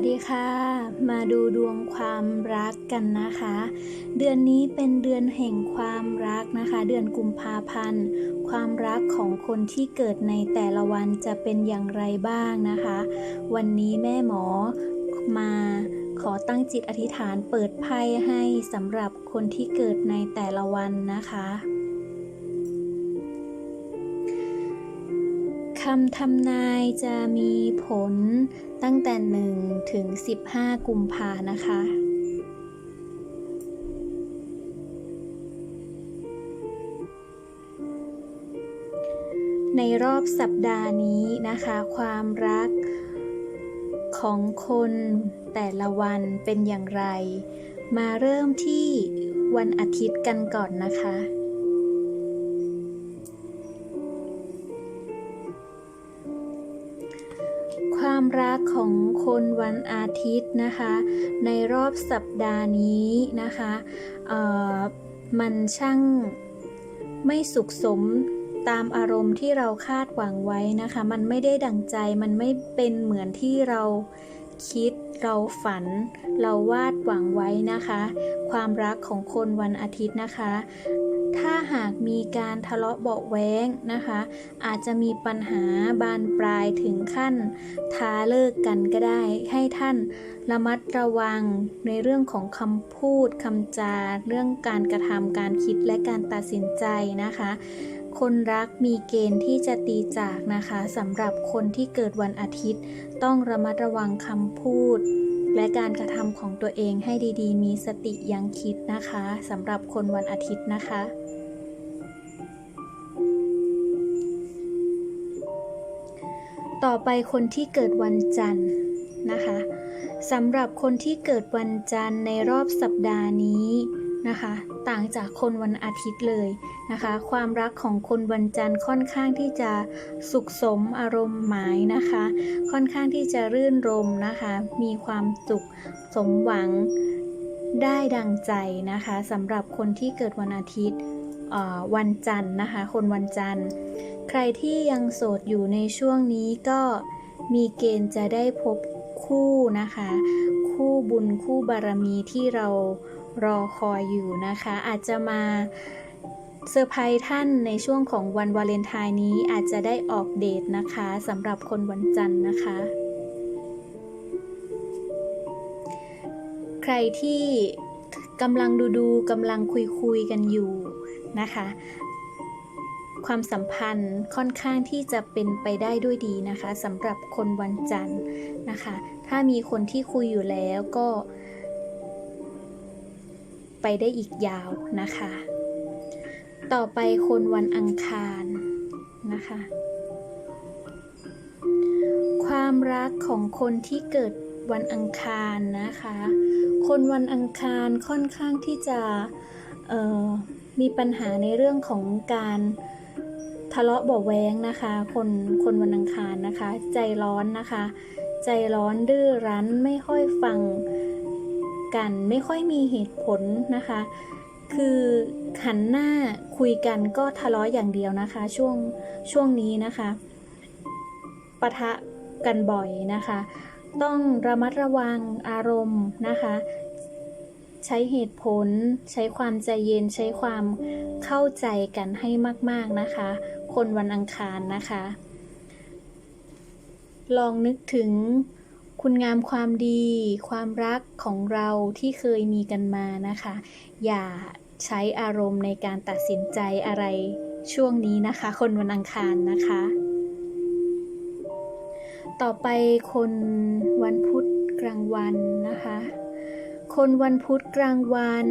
วัสดีค่ะ มาดูดวงความรักกันนะคะ เดือนนี้เป็นเดือนแห่งความรักนะคะ เดือนกุมภาพันธ์ ความรักของคนที่เกิดในแต่ละวันจะเป็นอย่างไรบ้างนะคะ วันนี้แม่หมอมาขอตั้งจิตอธิษฐานเปิดไพ่ให้สำหรับคนที่เกิดในแต่ละวันนะคะ คำทำนายจะมีผลตั้งแต่ 1 ถึง 15 กุมภานะคะ ในรอบสัปดาห์นี้นะคะ ความรักของคนแต่ละวันเป็นอย่างไร มาเริ่มที่วันอาทิตย์กันก่อนนะคะ รักของคนวันอาทิตย์นะคะ ในรอบสัปดาห์นี้นะคะมันช่างไม่สุขสมตามอารมณ์ที่เราคาดหวังไว้นะคะ มันไม่ได้ดังใจมันไม่เป็นเหมือนที่เรา คิด เราฝัน เราวาดหวังไว้นะคะ ความรักของคนวันอาทิตย์นะคะ ถ้าหากมีการทะเลาะเบาะแว้งนะคะ อาจจะมีปัญหาบานปลายถึงขั้นท้าเลิกกันก็ได้ ให้ท่านระมัดระวังในเรื่องของคำพูดคำจา เรื่องการกระทำการคิดและการตัดสินใจนะคะ คนรักมีเกณฑ์ที่จะตีจากนะคะสำหรับคนที่เกิดวันอาทิตย์ ต้องระมัดระวังคำพูด และการกระทำของตัวเองให้ดีๆ มีสติยังคิดนะคะสำหรับคนวันอาทิตย์นะคะต่อไปคนที่เกิดวันจันทร์นะคะสำหรับคนที่เกิดวันจันทร์ในรอบสัปดาห์นี้ นะคะ ต่างจากคนวันอาทิตย์เลยนะคะ ความรักของคนวันจันทร์ค่อนข้างที่จะสุขสมอารมณ์หมายนะคะ ค่อนข้างที่จะรื่นรมนะคะ มีความสุขสมหวังได้ดังใจนะคะสำหรับคนที่เกิดวันอาทิตย์วันจันทร์นะคะ คนวันจันทร์ ใครที่ยังโสดอยู่ในช่วงนี้ก็มีเกณฑ์จะได้พบคู่นะคะ คู่บุญคู่บารมีที่เรา รอคอยอยู่นะคะ อาจจะมาเซอร์ไพรส์ท่านในช่วงของวันวาเลนไทน์นี้อาจจะได้ออกเดทนะคะสำหรับคนวันจันทร์นะคะ ใครที่กำลังดูดูกำลังคุยคุยกันอยู่นะคะ ความสัมพันธ์ค่อนข้างที่จะเป็นไปได้ด้วยดีนะคะสำหรับคนวันจันทร์นะคะ ถ้ามีคนที่คุยอยู่แล้วก็ ไปได้อีกยาวนะคะ ต่อไปคนวันอังคารนะคะ ความรักของคนที่เกิดวันอังคารนะคะ คนวันอังคารค่อนข้างที่จะมีปัญหาในเรื่องของการทะเลาะเบาแว้งนะคะ คนคนวันอังคารนะคะ ใจร้อนนะคะ ใจร้อนดื้อรั้นไม่ค่อยฟัง กันไม่ค่อยมีเหตุผลนะคะ คือหันหน้าคุยกันก็ทะเลาะอย่างเดียวนะคะ ช่วงช่วงนี้นะคะปะทะกันบ่อยนะคะ ต้องระมัดระวังอารมณ์นะคะ ใช้เหตุผล ใช้ความใจเย็นใช้ความเข้าใจกันให้มาก ๆนะคะ คนวันอังคารนะคะ ลองนึกถึง คุณงามความดี ความรักของเราที่เคยมีกันมานะคะ อย่าใช้อารมณ์ในการตัดสินใจอะไรช่วงนี้นะคะ คนวันอังคารนะคะ ต่อไปคนวันพุธกลางวันนะคะ คนวันพุธกลางวัน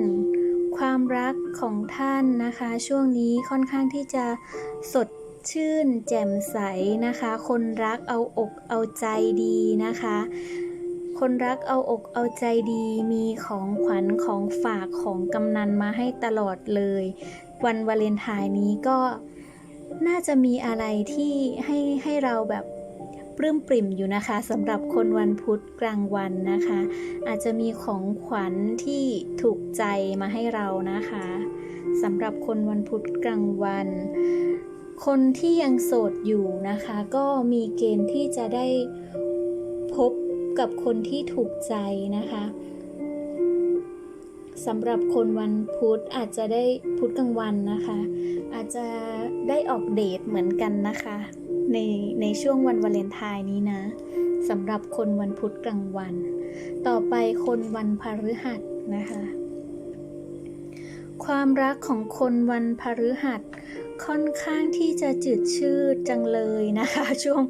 ความรักของท่านนะคะ ช่วงนี้ค่อนข้างที่จะสด ชื่น แจ่มใสนะคะ คนรักเอาอกเอาใจดีนะคะ คนรักเอาอกเอาใจดีมีของขวัญของฝากของกำนันมาให้ตลอดเลย วันวาเลนไทน์นี้ก็น่าจะมีอะไรที่ให้ให้เราแบบปลื้มปริ่มอยู่นะคะสำหรับคนวันพุธกลางวันนะคะ อาจจะมีของขวัญที่ถูกใจมาให้เรานะคะสำหรับคนวันพุธกลางวัน คนที่ยังโสดอยู่นะคะ ก็มีเกณฑ์ที่จะได้พบกับคนที่ถูกใจนะคะสำหรับคนวันพุธอาจจะได้พุธกลางวันนะคะ อาจจะได้ออกเดทเหมือนกันนะคะ ในในช่วงวันวาเลนไทน์นี้นะสำหรับคนวันพุธกลางวัน ต่อไปคนวันพฤหัสนะคะ ความรักของคนวันพฤหัส ค่อนข้างที่จะจืดชืดจังเลยนะคะ ช่วง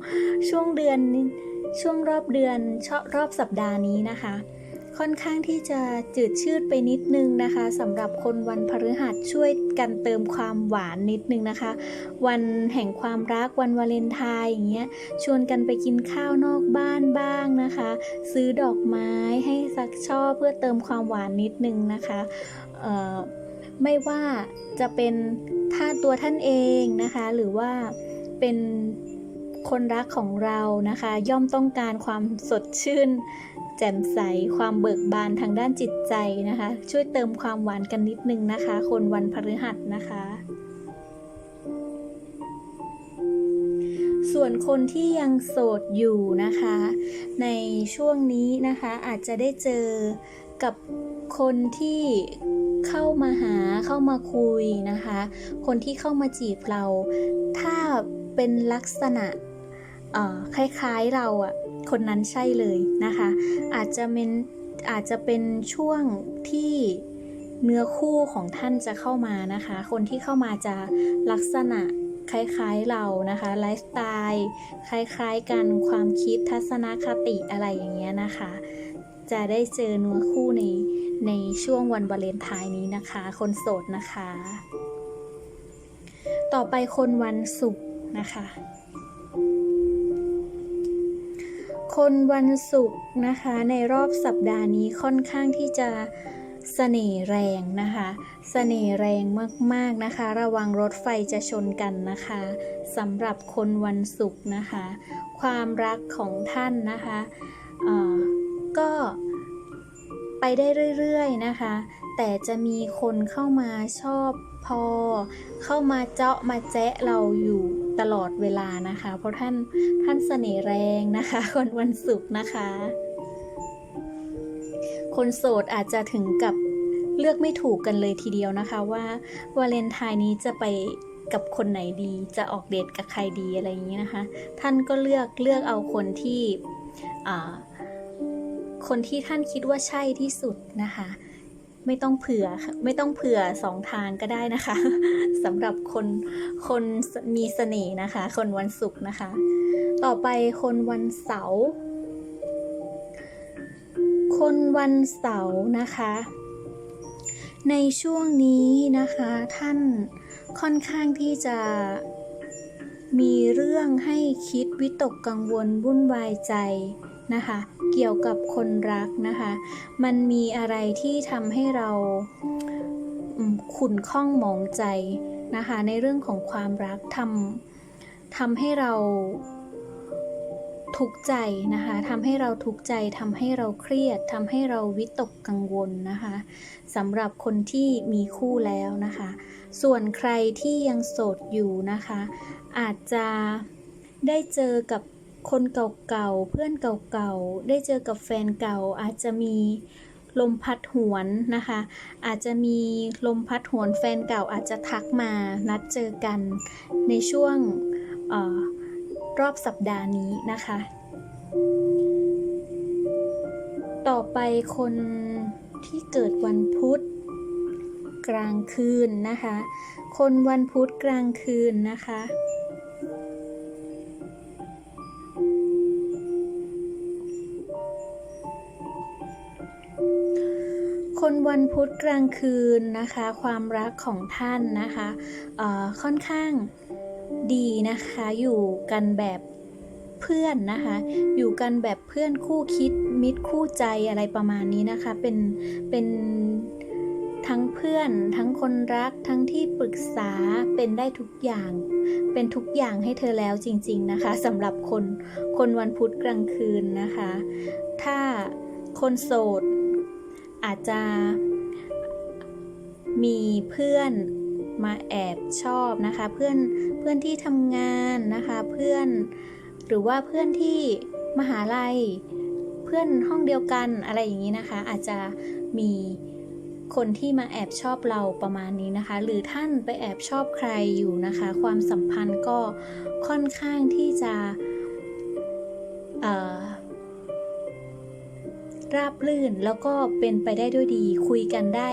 ช่วงเดือนช่วงรอบเดือนชอบรอบสัปดาห์นี้นะคะ ค่อนข้างที่จะจืดชืดไปนิดนึงนะคะสำหรับคนวันพฤหัสช่วยกันเติมความหวานนิดนึงนะคะ วันแห่งความรักวันวาเลนไทน์อย่างเงี้ยชวนกันไปกินข้าวนอกบ้านบ้างนะคะ ซื้อดอกไม้ให้สักช่อเพื่อเติมความหวานนิดนึงนะคะไม่ว่าจะเป็น ท่าตัวท่านเองนะคะ หรือว่าเป็นคนรักของเรานะคะ ย่อมต้องการความสดชื่น แจ่มใสความเบิกบานทางด้านจิตใจนะคะ ช่วยเติมความหวานกันนิดนึงนะคะ คนวันพฤหัสนะคะ ส่วนคนที่ยังโสดอยู่นะคะ ในช่วงนี้นะคะอาจจะได้เจอกับ คนที่เข้ามาหาเข้ามาคุยนะคะ คนที่เข้ามาจีบเรา ถ้าเป็นลักษณะคล้ายๆเราอะคนนั้นใช่เลยนะคะ อาจจะเป็นอาจจะเป็นช่วงที่เนื้อคู่ของท่านจะเข้ามานะคะ คนที่เข้ามาจะลักษณะคล้ายๆเรานะคะไลฟ์สไตล์คล้ายๆกันความคิดทัศนคติอะไรอย่างเงี้ยนะคะ จะได้เจอเนื้อคู่ในในช่วงวันวาเลนไทน์นี้นะคะ คนโสดนะคะ ต่อไปคนวันศุกร์นะคะ คนวันศุกร์นะคะ ในรอบสัปดาห์นี้ค่อนข้างที่จะเสน่ห์แรงนะคะเสน่ห์แรงมากๆนะคะ ระวังรถไฟจะชนกันนะคะสำหรับคนวันศุกร์นะคะ ความรักของท่านนะคะ ก็ไปได้เรื่อยๆนะคะ แต่จะมีคนเข้ามาชอบพอ เข้ามาเจาะมาแจ๊ะเราอยู่ตลอดเวลานะคะ เพราะท่านท่านเสน่ห์แรงนะคะคนวันศุกร์นะคะ คนโสดอาจจะถึงกับเลือกไม่ถูกกันเลยทีเดียวนะคะว่าวาเลนไทน์นี้จะไปกับคนไหนดีจะออกเดทกับใครดีอะไรอย่างนี้นะคะ ท่านก็เลือกเลือกเอาคนที่อ่า คนที่ท่านคิดว่าใช่ที่สุดนะคะ ไม่ต้องเผื่อไม่ต้องเผื่อสองทางก็ได้นะคะสำหรับคนคนมีเสน่ห์นะคะ คนวันศุกร์นะคะ ต่อไปคนวันเสาร์คนวันเสาร์นะคะ ในช่วงนี้นะคะท่านค่อนข้างที่จะมีเรื่องให้คิดวิตกกังวลวุ่นวายใจ นะคะ เกี่ยวกับคนรักนะคะ มันมีอะไรที่ทำให้เราขุ่นข้องหมองใจนะคะ ในเรื่องของความรักทำทำให้เราทุกข์ใจนะคะทำให้เราทุกข์ใจทำให้เราเครียดทำให้เราวิตกกังวลนะคะสำหรับคนที่มีคู่แล้วนะคะ ส่วนใครที่ยังโสดอยู่นะคะ อาจจะได้เจอกับ คนเก่าๆ เพื่อนเก่าๆ ได้เจอกับแฟนเก่าอาจจะมีลมพัดหวนนะคะ อาจจะมีลมพัดหวนแฟนเก่าอาจจะทักมานัดเจอกันในช่วงออรอบสัปดาห์นี้นะคะ ต่อไปคนที่เกิดวันพุธกลางคืนนะคะ คนวันพุธกลางคืนนะคะ คนวันพุธกลางคืนนะคะ ความรักของท่านนะคะเอ่อค่อนข้างดีนะคะ อยู่กันแบบเพื่อนนะคะ อยู่กันแบบเพื่อนคู่คิดมิตรคู่ใจอะไรประมาณนี้นะคะ เป็นเป็นทั้งเพื่อนทั้งคนรักทั้งที่ปรึกษาเป็นได้ทุกอย่าง เป็นทุกอย่างให้เธอแล้วจริง ๆนะคะสำหรับคนคนวันพุธกลางคืนนะคะ ถ้าคนโสด อาจจะมีเพื่อนมาแอบชอบนะคะ เพื่อนเพื่อนที่ทำงานนะคะ เพื่อนหรือว่าเพื่อนที่มหาลัย เพื่อนห้องเดียวกันอะไรอย่างนี้นะคะ อาจจะมีคนที่มาแอบชอบเราประมาณนี้นะคะ หรือท่านไปแอบชอบใครอยู่นะคะ ความสัมพันธ์ก็ค่อนข้างที่จะเอ่อ ราบลื่นแล้วก็เป็นไปได้ด้วยดี คุยกันได้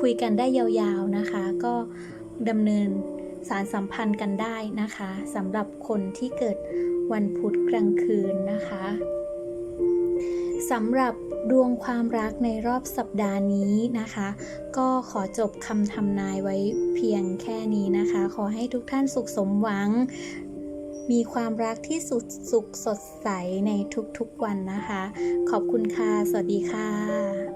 คุยกันได้ยาวๆนะคะ ก็ดำเนินสารสัมพันธ์กันได้นะคะสำหรับคนที่เกิดวันพุธกลางคืนนะคะสำหรับดวงความรักในรอบสัปดาห์นี้นะคะ ก็ขอจบคำทำนายไว้เพียงแค่นี้นะคะ ขอให้ทุกท่านสุขสมหวัง มีความรักที่สุดสุขสดใสในทุกๆวันนะคะ ขอบคุณค่ะ สวัสดีค่ะ